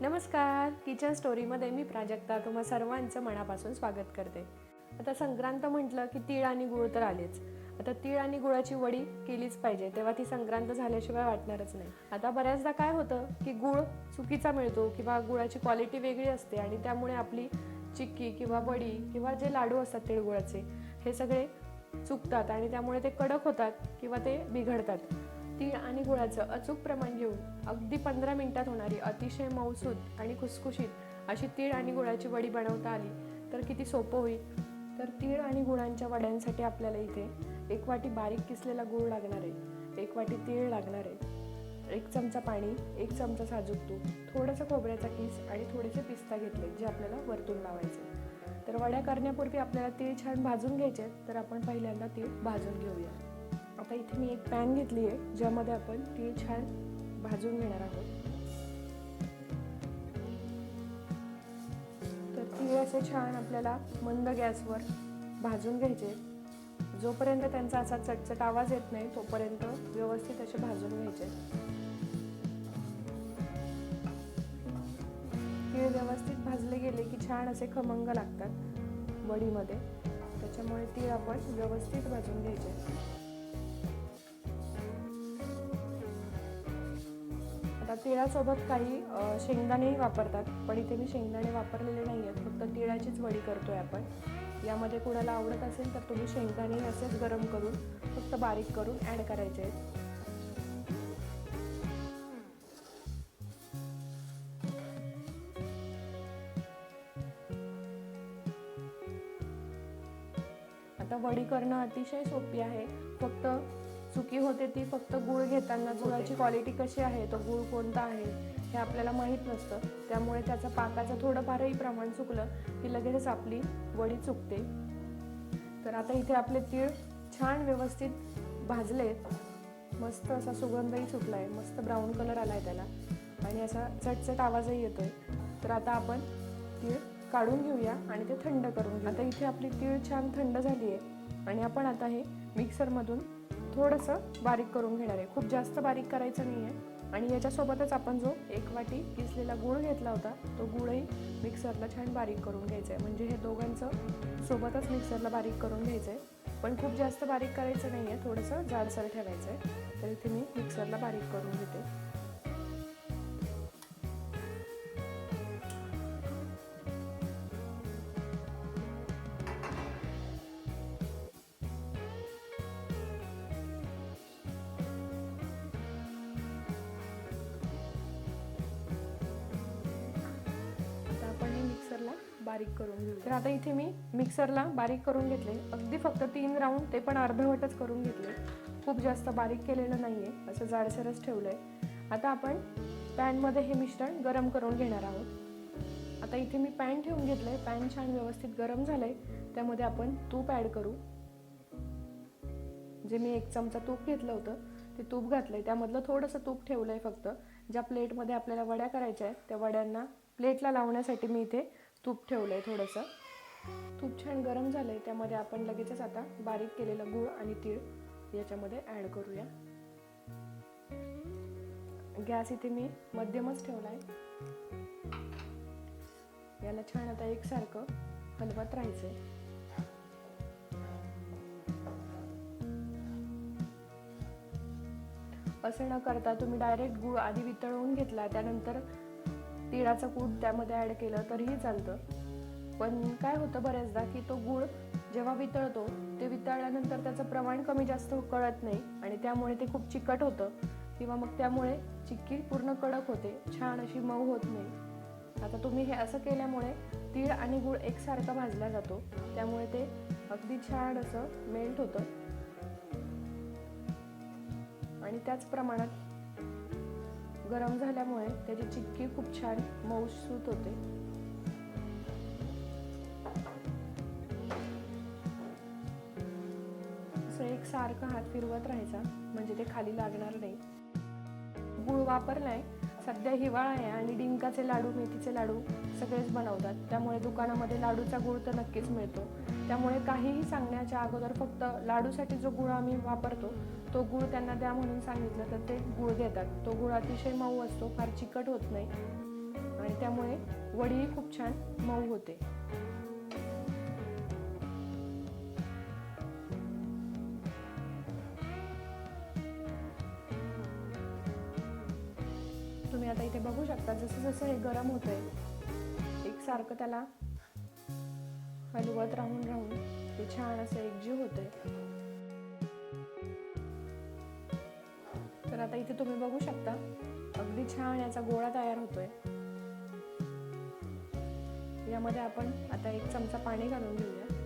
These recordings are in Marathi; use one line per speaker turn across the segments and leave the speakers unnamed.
नमस्कार. किचन स्टोरीमध्ये मी प्राजक्ता. तुम्हा सर्वांचं मनापासून स्वागत करते. आता संक्रांत म्हटलं की तीळ आणि गुळ तर आलेच. आता तीळ आणि गुळाची वडी केलीच पाहिजे. तेव्हा ती संक्रांत झाल्याशिवाय वाटणारच नाही. आता बऱ्याचदा काय होतं की गुळ चुकीचा मिळतो किंवा गुळाची क्वालिटी वेगळी असते आणि त्यामुळे आपली चिक्की किंवा वडी किंवा जे लाडू असतात तिळगुळाचे हे सगळे चुकतात आणि त्यामुळे ते कडक होतात किंवा ते बिघडतात. तीळ आणि गुळाचं अचूक प्रमाण घेऊन अगदी पंधरा मिनिटात होणारी अतिशय मौसूद आणि खुसखुशीत अशी तीळ आणि गुळाची वडी बनवता आली तर किती सोपं होईल? तर तीळ आणि गुळांच्या वड्यांसाठी आपल्याला इथे एक वाटी बारीक किसलेला गूळ लागणार आहे एक वाटी तीळ लागणार आहे. एक चमचा पाणी एक चमचा साजूक तूप थोडंसं खोबऱ्याचा किस आणि थोडेसे पिस्ता घेतले जे आपल्याला वरतून लावायचे. तर वड्या करण्यापूर्वी आपल्याला तीळ छान भाजून घ्यायचे आहेत, तर आपण पहिल्यांदा तीळ भाजून घेऊया. आता इथे मी एक पॅन घेतली आहे ज्यामध्ये आपण तीळ छान भाजून घेणार आहोत. तर तीळ असे छान आपल्याला मंद गॅसवर भाजून घ्यायचे. जोपर्यंत त्यांचा असा चटचट आवाज येत नाही तोपर्यंत व्यवस्थित असे भाजून घ्यायचे. तीळ व्यवस्थित भाजले गेले की छान असे खमंग लागतात वडीमध्ये. त्याच्यामुळे तीळ आपण व्यवस्थित भाजून घ्यायचे. आता तिळासोबत काही शेंगदाणेही वापरतात पण इथे मी शेंगदाणे वापरलेले नाही आहेत. फक्त तिळाचीच वडी करतो आहे आपण. यामध्ये कुणाला आवडत असेल तर तुम्ही शेंगदाणे असेच गरम करून फक्त बारीक करून ॲड करायचे आहेत. आता वडी करणं अतिशय सोपी आहे. फक्त चुकी होते ती फक्त गुळ घेताना गुळाची क्वालिटी कशी आहे तो गुळ कोणता आहे हे आपल्याला माहीत नसतं. त्यामुळे त्याचा पाकाचं थोडंफारही प्रमाण चुकलं की लगेचच आपली वडी चुकते. तर आता इथे आपले तीळ छान व्यवस्थित भाजलेत मस्त असा सुगंधही सुटला आहे मस्त ब्राऊन कलर आला आहे त्याला. आणि असा चटचट आवाजही येतोय. तर आता आपण तीळ काढून घेऊया आणि ते थंड करून घेऊ आता इथे आपली तीळ छान थंड झाली आहे आणि आपण आता हे मिक्सरमधून थोडंसं बारीक करून घेणार आहे. खूप जास्त बारीक करायचं नाही आहे. आणि याच्यासोबतच आपण जो एक वाटी किसलेला गूळ घेतला होता तो गुळही मिक्सरला छान बारीक करून घ्यायचा आहे. म्हणजे हे दोघांचं सोबतच मिक्सरला बारीक करून घ्यायचं आहे. पण खूप जास्त बारीक करायचं नाही आहे. थोडंसं जाडसर ठेवायचं आहे. तर इथे मी मिक्सरला बारीक करून घेते. बारीक करून घेऊ तर आता इथे मी मिक्सरला बारीक करून घेतले. अगदी फक्त तीन राऊंड ते पण अर्धवटच करून घेतले. खूप जास्त बारीक केलेलं नाही आहे असं जाडसरच ठेवलं आहे आता आपण पॅनमध्ये हे मिश्रण गरम करून घेणार आहोत. आता इथे मी पॅन ठेवून घेतलं आहे पॅन छान व्यवस्थित गरम झालं आहे त्यामध्ये आपण तूप ॲड करू. जे मी एक चमचा तूप घेतलं होतं ते तूप घातलं आहे त्यामधलं थोडंसं तूप ठेवलं आहे फक्त. ज्या प्लेटमध्ये आपल्याला वड्या करायच्या आहेत त्या वड्यांना प्लेटला लावण्यासाठी मी इथे तूप ठेवलं आहे थोडंसं. तूप छान गरम झालं आहे त्यामध्ये आपण लगेचच आता बारीक केलेलं गूळ आणि तीळ याच्यामध्ये ॲड करूया. गॅस इथे मी मध्यमच ठेवला आहे याला छान आता एकसारखं हलवत राहायचं आहे असं न करता तुम्ही डायरेक्ट गूळ आधी वितळवून घेतला त्यानंतर तिळाचं कूट त्यामध्ये ॲड केलं तरीही चालतं. पण काय होतं बऱ्याचदा की तो गूळ जेव्हा वितळतो ते वितळल्यानंतर त्याचं प्रमाण कमी जास्त कळत नाही आणि त्यामुळे ते खूप चिकट होतं किंवा मग त्यामुळे चिक्की पूर्ण कडक होते छान अशी मऊ होत नाही. आता तुम्ही हे असं केल्यामुळे तीळ आणि गूळ एकसारखा भाजला जातो त्यामुळे ते अगदी छान असं मेल्ट होतं. आणि त्याच प्रमाणात गरम झाल्यामुळे त्याची चिक्की खूप छान मऊसूत होते. असं एक सारखं हात फिरवत राहायचा म्हणजे ते खाली लागणार नाही. गुळ वापरलाय सध्या हिवाळा आहे आणि डिंकाचे लाडू मेथीचे लाडू सगळेच बनवतात. त्यामुळे दुकानामध्ये लाडूचा गुळ तर नक्कीच मिळतो. त्यामुळे काहीही सांगण्याच्या अगोदर फक्त लाडूसाठी जो गुळ आम्ही वापरतो तो गुळ त्यांना द्या म्हणून सांगितलं तर ते गुळ देतात. तो गुळ अतिशय मऊ असतो फार चिकट होत नाही. आणि त्यामुळे वडीही खूप छान मऊ होते. तुम्ही आता इथे बघू शकता जसं जसं हे गरम होतंय एकसारखं त्याला हलवत राहून राहून ते छान असं एकजीव होते तर आता इथे तुम्ही बघू शकता अगदी छान याचा गोळा तयार होतोय. यामध्ये आपण आता एक चमचा पाणी घालून घेऊया.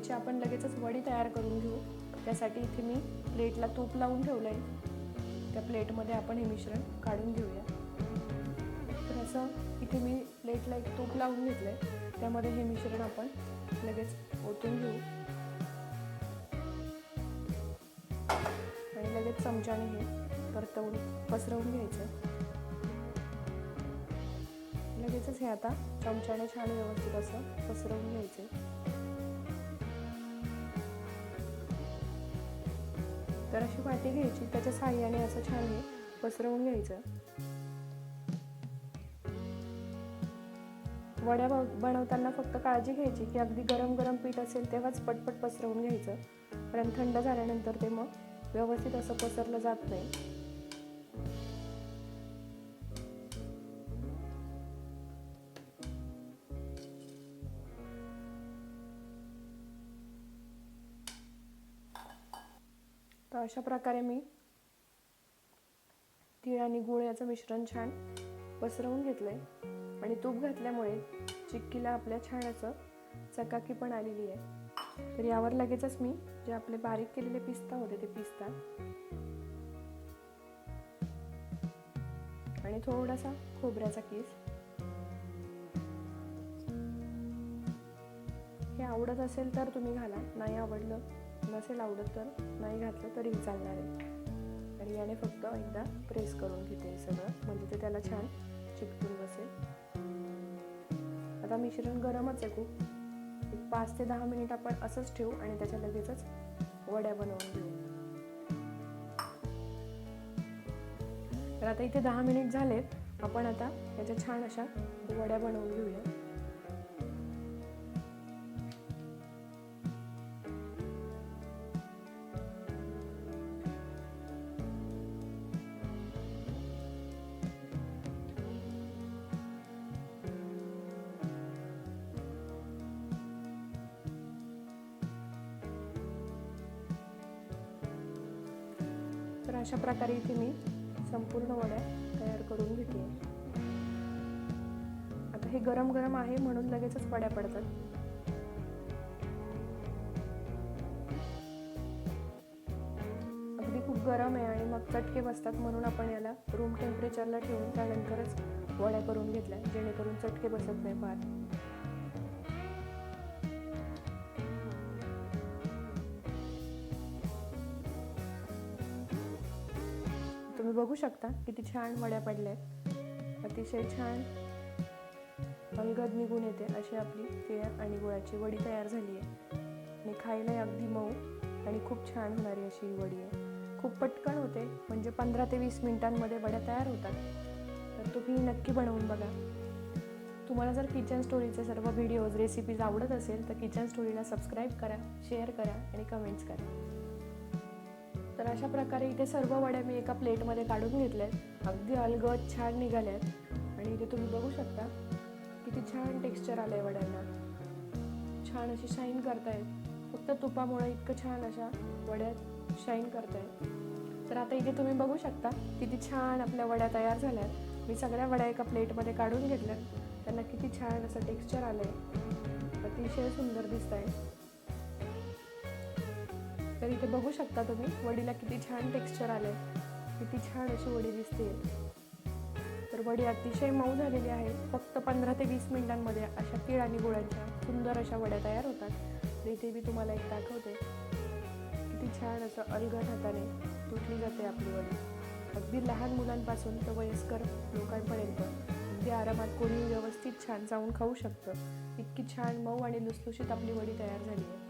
याची आपण लगेचच वडी तयार करून घेऊ. त्यासाठी इथे मी प्लेटला तूप लावून ठेवलं आहे त्या प्लेटमध्ये आपण हे मिश्रण काढून घेऊया. तर असं इथे मी प्लेटला एक तूप लावून घेतलं आहे त्यामध्ये हे मिश्रण आपण लगेच ओतून घेऊ. आणि लगेच चमच्याने हे परतवून पसरवून घ्यायचं. लगेचच हे आता चमच्याने छान व्यवस्थित असं पसरवून घ्यायचं. तर अशी वाटी घ्यायची त्याच्या साह्याने असं छान हे पसरवून घ्यायचं. वड्या बनवताना फक्त काळजी घ्यायची की अगदी गरम गरम पीठ असेल तेव्हाच पटपट पसरवून घ्यायचं. कारण थंड झाल्यानंतर ते मग व्यवस्थित असं पसरलं जात नाही. अशा प्रकारे मी तीळ आणि गुळ याचं मिश्रण छान पसरवून घेतलंय. आणि तूप घातल्यामुळे चिक्कीला आपल्या छान असं चकाकी पण आलेली आहे. तर यावर लगेचच मी जे आपले बारीक केलेले पिस्ता होते ते पिस्ता आणि थोडासा खोबऱ्याचा किस. हे आवडत असेल तर तुम्ही घाला नाही आवडलं नसेल आवडत तर नाही घातलं तरी चालणार आहे. आणि याने फक्त एकदा प्रेस करून घेते सगळं. म्हणजे ते त्याला छान चिकटून बसेल. आता मिश्रण गरमच आहे खूप. एक पाच ते दहा मिनिट आपण असंच ठेवू आणि त्याच्या लगेचच वड्या बनवून घेऊ. तर आता इथे दहा मिनिट झालेत. आपण आता याच्या छान अशा वड्या बनवून घेऊया. अशा प्रकारे इथे मी संपूर्ण वड्या तयार करून घेते. आता हे गरम गरम आहे म्हणून लगेचच वड्या पडतात. अगदी खूप गरम आहे आणि मग चटके बसतात म्हणून आपण याला रूम टेम्परेचरला ठेवून त्यानंतरच वड्या करून घेतल्या जेणेकरून चटके बसत नाही फार. तुम्ही बघू शकता किती छान वड्या पडल्या आहेत. अतिशय छान अंगद निघून येते अशी आपली तिळ आणि गुळाची वडी तयार झाली आहे. आणि खायलाही अगदी मऊ आणि खूप छान होणारी अशी ही वडी आहे. खूप पटकन होते म्हणजे पंधरा ते वीस मिनिटांमध्ये वड्या तयार होतात. तर तुम्ही नक्की बनवून बघा. तुम्हाला जर किचन स्टोरीचे सर्व व्हिडिओज रेसिपीज आवडत असेल तर किचन स्टोरीला सबस्क्राईब करा शेअर करा आणि कमेंट्स करा. तर अशा प्रकारे इथे सर्व वड्या मी एका प्लेटमध्ये काढून घेतल्यात. अगदी अलगद छान निघाल्यात. आणि इथे तुम्ही बघू शकता किती छान टेक्स्चर आलं आहे वड्यांना. छान अशी शाईन करतायत. फक्त तुपामुळे इतकं छान अशा वड्या शाईन करतायत. तर आता इथे तुम्ही बघू शकता किती छान आपल्या वड्या तयार झाल्या आहेत मी सगळ्या वड्या एका प्लेटमध्ये काढून घेतल्या त्यांना किती छान असं टेक्स्चर आलं आहे अतिशय सुंदर दिसत आहे तर इथे बघू शकता तुम्ही वडीला किती छान टेक्स्चर आलंय. किती छान अशी वडी दिसते. तर वडी अतिशय मऊ झालेली आहे. फक्त पंधरा ते वीस मिनिटांमध्ये अशा तीळ आणि गुळांच्या सुंदर अशा वड्या तयार होतात. इथे मी तुम्हाला एक दाखवते. किती छान असं अलगद हाताने तुटली जाते आपली वडी. अगदी लहान मुलांपासून तर वयस्कर लोकांपर्यंत अगदी आरामात कोणी व्यवस्थित छान जाऊन खाऊ शकतं. इतकी छान मऊ आणि लुसलुशीत आपली वडी तयार झाली आहे.